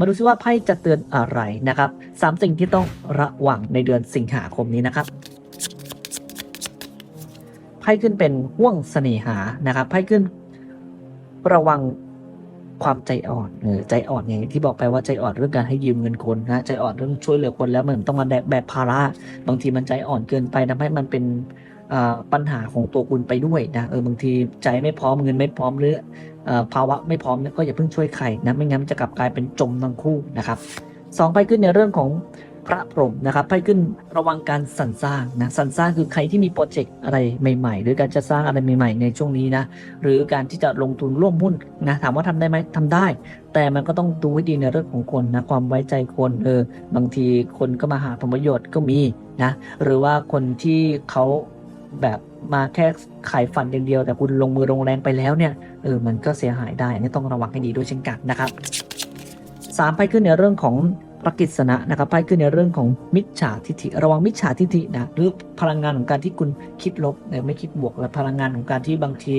มาดูซิว่าไพ่จะเตือนอะไรนะครับสามสิ่งที่ต้องระวังในเดือนสิงหาคมนี้นะครับไพ่ขึ้นเป็นห่วงเสน่หานะครับไพ่ขึ้นระวังความใจอ่อนเออใจอ่อนอย่างที่บอกไปว่าใจอ่อนเรื่องการให้ยืมเงินคนนะใจอ่อนเรื่องช่วยเหลือคนแล้วเหมือนต้องมาแบกแบภาระบางทีมันใจอ่อนเกินไปทำให้มันเป็น ปัญหาของตัวคุณไปด้วยนะเออบางทีใจไม่พร้อมเงินไม่พร้อมหรืออภาวะไม่พร้อมเนี่ยก็อย่าเพิ่งช่วยใครนะไม่งั้นจะกลับกลายเป็นจมทั้งคู่นะครับสองไพ่ขึ้นในเรื่องของพระพรหมนะครับไพ่ขึ้นระวังการสรรสร้างนะสรรสร้างคือใครที่มีโปรเจกต์อะไรใหม่ ๆ หรือการจะสร้างอะไรใหม่ ๆ ในช่วงนี้นะหรือการที่จะลงทุนร่วมหุ้นนะถามว่าทำได้ไหมทำได้ แต่มันก็ต้องดูให้ดีในเรื่องของคนนะความไว้ใจคนเออบางทีคนก็มาหาผลประโยชน์ก็มีนะหรือว่าคนที่เขา แบบมาแค่ขายฝันอย่างเดียว แต่คุณลงมือลงแรงไปแล้วเนี่ยเออมันก็เสียหายได้อันนี้ต้องระวังให้ดีด้วยเช่นกันนะครับสามไพ่ขึ้นในเรื่องของปกิษณะนะครับไพ่ขึ้นในเรื่องของมิจฉาทิฐิ ระวังมิจฉาทิฐินะหรือพลังงานของการที่คุณคิดลบเนี่ยไม่คิดบวกและพลังงานของการที่บางที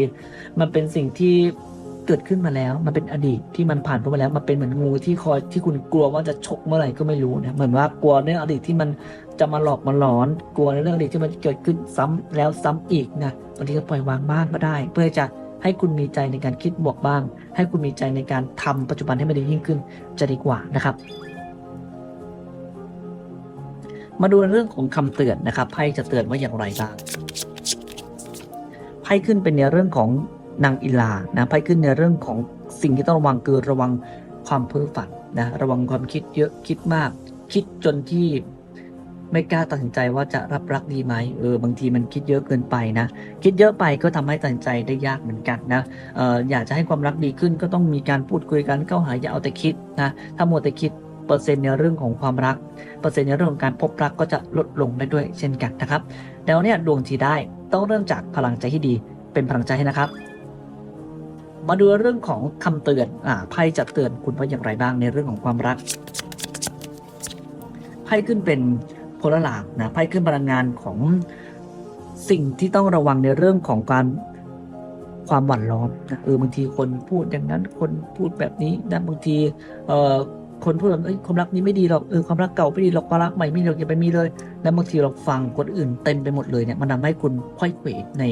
มันเป็นสิ่งที่ กิดขึ้นมาแล้ว มันเป็นอดีตที่มันผ่านพ้นมาแล้ว มันเป็นเหมือนงูที่คอยที่คุณกลัวว่าจะฉกเมื่อไหร่ก็ไม่รู้นะเหมือนว่ากลัวเรื่องอดีตที่มันจะมาหลอกมาหลอน กลัวในเรื่องอดีตที่มันเกิดขึ้นซ้ำแล้วซ้ำอีกนะบางทีก็ปล่อยวางบ้างก็ได้ เพื่อจะให้คุณมีใจในการคิดบวกบ้าง ให้คุณมีใจในการทำปัจจุบันให้มันดียิ่งขึ้นจะดีกว่านะครับ มาดูเรื่องของคำเตือนนะครับไพ่จะเตือนว่าอย่างไรบ้างไพ่ขึ้นเป็นในเรื่องของ นางอิลานะไพ่ขึ้นในเรื่องของสิ่งที่ต้องระวังคือระวังความเพ้อฝันนะระวังความคิดเยอะคิดมาก คิดจนที่ไม่กล้าตัดสินใจว่าจะรับรักดีไหมเออบางทีมันคิดเยอะเกินไปนะ คิดเยอะไปก็ทำให้ตัดสินใจได้ยากเหมือนกันนะเอออยากจะให้ความรักดีขึ้นก็ต้องมีการพูดคุยกันเข้าหาอย่าเอาแต่คิดนะถ้ามัวแต่คิดเปอร์เซ็นต์ในเรื่องของความรัก เปอร์เซ็นต์ในเรื่องของการพบรักก็จะลดลงได้ด้วยเช่นกันนะครับแล้วเนี่ยดวงที่ได้ต้องเริ่มจากพลังใจที่ดีเป็นพลังใจให้นะครับ มาดูเรื่องของคำเตือนอ่าไพ่จะเตือนคุณว่าอย่างไรบ้างในเรื่องของความรักไพ่ขึ้นเป็นโพลาร์นะไพ่ขึ้นพลังงานของสิ่งที่ต้องระวังในเรื่องของการความหวั่นล้อมนะเออบางทีคนพูดอย่างนั้นคนพูดแบบนี้นะบางทีเอ่อ คนพูดแบบเอ้ยความรักนี้ไม่ดีหรอกเออความรักเก่าไม่ดีหรอกความรักใหม่ไม่ดีหรอกอย่าไปมีเลย แล้วบางทีเราฟังคนอื่นเต็มไปหมดเลยเนี่ยมันทำให้คุณค่อยเขวใน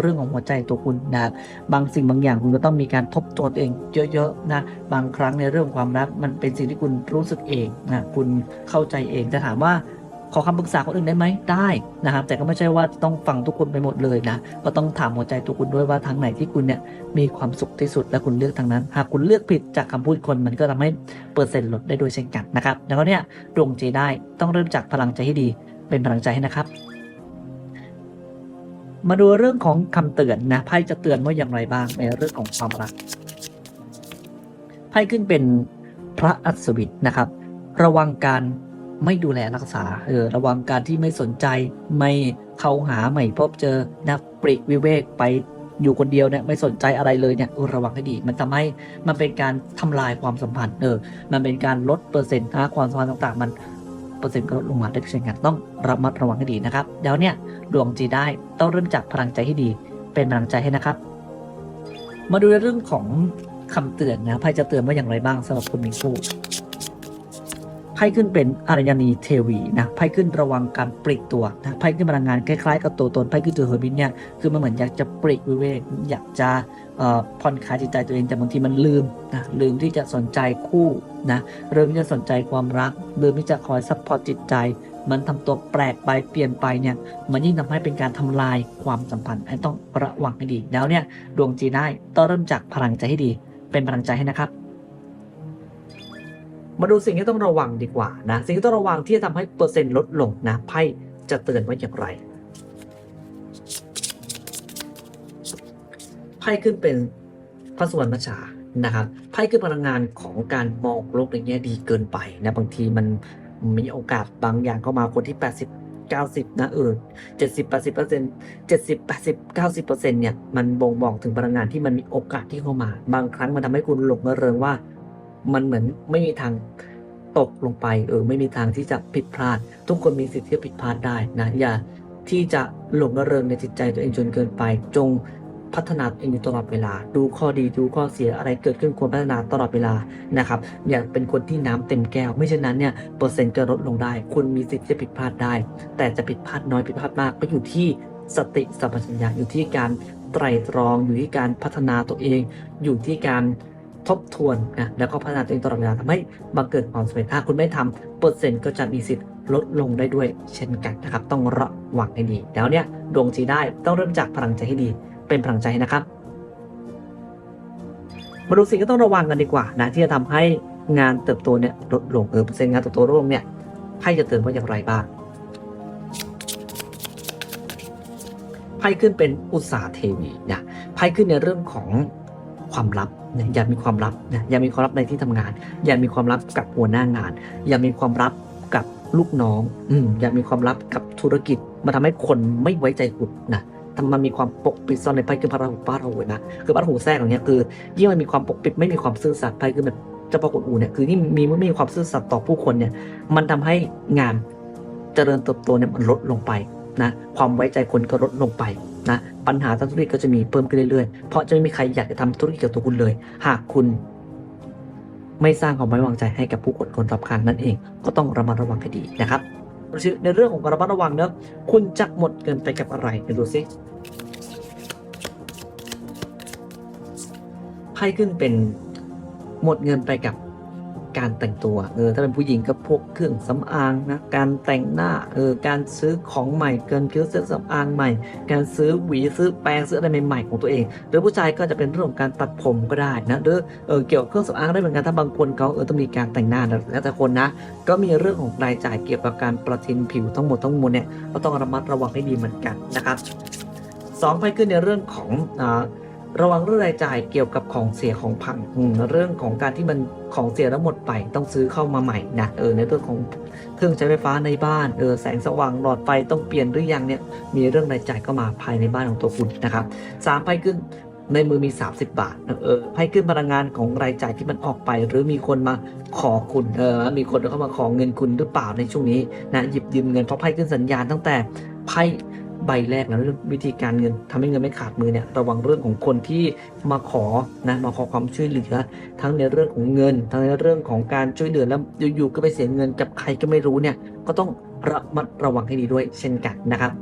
เรื่องของหัวใจตัวคุณนะบางสิ่งบางอย่างคุณก็ต้องมีการทบทวนเองเยอะๆนะบางครั้งในเรื่องความรักมันเป็นสิ่งที่คุณรู้สึกเองนะคุณเข้าใจเองจะถามว่า ขอคำปรึกษาคนอื่นได้ไหมได้นะครับ แต่ก็ไม่ใช่ว่าต้องฟังทุกคนไปหมดเลยนะ ก็ต้องถามหัวใจตัวคุณด้วยว่าทางไหนที่คุณเนี่ยมีความสุขที่สุดและคุณเลือกทางนั้น หากคุณเลือกผิดจากคำพูดคนมันก็ทำให้เปอร์เซ็นต์ลดได้ด้วยเช่นกันนะครับ แล้วก็เนี่ยดวงใจได้ต้องเริ่มจากพลังใจให้ดี เป็นพลังใจให้นะครับมาดูเรื่องของคำเตือนนะไพ่จะเตือนว่าอย่างไรบ้างในเรื่องของความรักไพ่ขึ้นเป็นพระอัศวินนะครับ ระวังการ ไม่ดูแลรักษาเออระวังการที่ไม่สนใจ ไม่เข้าหาไม่พบเจอนะปริวิเวกไปอยู่คนเดียวเนี่ยไม่สนใจอะไรเลยเนี่ยเออระวังให้ดี มันทำให้มันเป็นการทำลายความสัมพันธ์เออมันเป็นการลดเปอร์เซ็นต์นะความสัมพันธ์ต่างๆ มันเปอร์เซ็นต์ก็ลดลงมาได้เช่นกันต้องระมัดระวังให้ดีนะครับเดี๋ยวเนี่ยดวงจีได้ต้องเริ่มจากพลังใจให้ดี เป็นพลังใจให้นะครับ มาดูในเรื่องของคำเตือนนะไพ่จะเตือนว่าอย่างไรบ้างสำหรับคนมีคู่ พ่ขึ้นเป็นอารยณีเทวีนะไพ่ขึ้นระวังการปลีกตัวนะไพ่ขึ้นพลังงานคล้ายๆกับตัวตนไพ่ขึ้นตัวเฮอร์มินเนี่ยคือมันเหมือนอยากจะปลีกวิเวกอยากจะผ่อนคลายจิตใจตัวเองแต่บางทีมันลืมนะลืมที่จะสนใจคู่นะลืมที่จะสนใจความรัก ลืมที่จะคอยซัพพอร์ตจิตใจ มันทำตัวแปลกไปเปลี่ยนไปเนี่ยมันยิ่งทำให้เป็นการทำลายความสัมพันธ์ต้องระวังให้ดี แล้วเนี่ยดวงจีได้ต้องเริ่มจากพลังใจให้ดี เป็นพลังใจให้นะครับ มาดูสิ่งที่ต้องระวังดีกว่านะ สิ่งที่ต้องระวังที่จะทำให้เปอร์เซ็นต์ลดลงนะไพ่จะเตือนว่าอย่างไรไพ่ขึ้นเป็นพระสวรรณมัชานะครับไพ่คือพลังงานของการมองโลกในแง่ดีเกินไปนะบางทีมันมีโอกาสบางอย่างเข้ามาคนที่ 80 90 นะเออ70 80เปอร์เซ็นต์70 80 90เปอร์เซ็นต์เนี่ยมันบ่งบอกถึงพลังงานที่มันมีโอกาสที่เข้ามา บางครั้งมันทำให้คุณหลงระเริงว่า มันเหมือนไม่มีทางตกลงไปเออไม่มีทางที่จะผิดพลาด ทุกคนมีสิทธิ์ที่จะผิดพลาดได้นะอย่าที่จะหลงระเริงในจิตใจตัวเองจนเกินไป จงพัฒนาตัวเองอยู่ตลอดเวลา ดูข้อดีดูข้อเสียอะไรเกิดขึ้นควรพัฒนาตลอดเวลานะครับอย่าเป็นคนที่น้ำเต็มแก้ว ไม่เช่นนั้นเนี่ยเปอร์เซ็นต์จะลดลงได้ คุณมีสิทธิ์จะผิดพลาดได้ แต่จะผิดพลาดน้อยผิดพลาดมากก็อยู่ที่สติสัมปชัญญะอยู่ที่การไตร่ตรองอยู่ที่การพัฒนาตัวเอง อยู่ที่การ ทบทวนนะแล้วก็พัฒนาตัวเองตลอดเวลาทำให้บังเกิดความสำเร็จถ้าคุณไม่ทำเปอร์เซ็นต์ก็จะมีสิทธิ์ลดลงได้ด้วยเช่นกันนะครับ ต้องระวังให้ดี แล้วเนี่ยดวงจีได้ต้องเริ่มจากพลังใจให้ดี เป็นพลังใจนะครับมาดูสิ่งที่ต้องระวังกันดีกว่านะที่จะทำให้งานเติบโตเนี่ยลดลงเออเปอร์เซ็นต์งานเติบโตลดลงเนี่ยไพ่จะเตือนว่าอย่างไรบ้างไพ่ขึ้นเป็นอุตสาเทวีนะไพ่ขึ้นในเรื่องของ ความลับนะอย่ามีความลับนะอย่ามีความลับในที่ทำงาน อย่ามีความลับกับหัวหน้างาน อย่ามีความลับกับลูกน้องอืมอย่ามีความลับกับธุรกิจมาทำให้คนไม่ไว้ใจคุณนะทำมันมีความปกปิดซ่อนในไพ่คือพระราหูพระราหูนะคือพระราหูแทรกอย่างเงี้ยคือยิ่งมันมีความปกปิดไม่มีความซื่อสัตย์ไปคือแบบเจ้าพ่อกวนอูเนี่ยคือยิ่มีไม่มีความซื่อสัตย์ต่อผู้คนเนี่ยมันทำให้งานเจริญเติบโตเนี่ยมันลดลงไปนะความไว้ใจคนก็ลดลงไปนะ ปัญหาทางธุรกิจก็จะมีเพิ่มขึ้นเรื่อยๆ เพราะจะไม่มีใครอยากจะทำธุรกิจกับตัวคุณเลย หากคุณ ไม่สร้างความไว้วางใจให้กับผู้คนคนรอบข้างนั่นเอง ก็ต้องระมัดระวังให้ดีนะครับในเรื่องของการระมัดระวังเนอะคุณจะหมดเงินไปกับอะไรเดี๋ยวดูซิไพ่ขึ้นเป็นหมดเงินไปกับ การแต่งตัวเออถ้าเป็นผู้หญิงก็พวกเครื่องสำอางนะการแต่งหน้าเออการซื้อของใหม่เกินคิ้วเสื้อสำอางใหม่ การซื้อหวีซื้อแปรงซื้ออะไรใหม่ๆของตัวเอง หรือผู้ชายก็จะเป็นเรื่องของการตัดผมก็ได้นะหรือเออเกี่ยวกับเครื่องสำอางได้เหมือนกันถ้าบางคนเขาเออต้องมีการแต่งหน้าแล้วแต่คนนะ ก็มีเรื่องของรายจ่ายเกี่ยวกับการประทินผิวทั้งหมดทั้งมวลเนี่ยก็ต้องระมัดระวังให้ดีเหมือนกันนะครับสองไพ่ขึ้นในเรื่องของอ่า ระวังเรื่องรายจ่ายเกี่ยวกับของเสียของพังเรื่องของการที่มันของเสียแล้วหมดไปต้องซื้อเข้ามาใหม่นะเออในเรื่องของเครื่องใช้ไฟฟ้าในบ้านเออแสงสว่างหลอดไฟต้องเปลี่ยนหรือยังเนี่ยมีเรื่องรายจ่ายเข้ามาภายในบ้านของตัวคุณนะครับสามไพ่ขึ้นในมือมี 30 บาท เออไพ่ขึ้นพลังงานของรายจ่ายที่มันออกไป หรือมีคนมาขอคุณ เออ มีคนเข้ามาขอเงินคุณหรือเปล่าในช่วงนี้นะ หยิบยืมเงินเพราะไพ่ขึ้นสัญญาณตั้งแต่ไพ่ ใบแรกนะเรื่องวิธีการเงินทำให้เงินไม่ขาดมือเนี่ยระวังเรื่องของคนที่มาขอนะมาขอความช่วยเหลือ ทั้งในเรื่องของเงิน ทั้งในเรื่องของการช่วยเหลือแล้วอยู่ๆก็ไปเสียเงินกับใครก็ไม่รู้เนี่ยก็ต้องระมัดระวังให้ดีด้วยเช่นกันนะครับ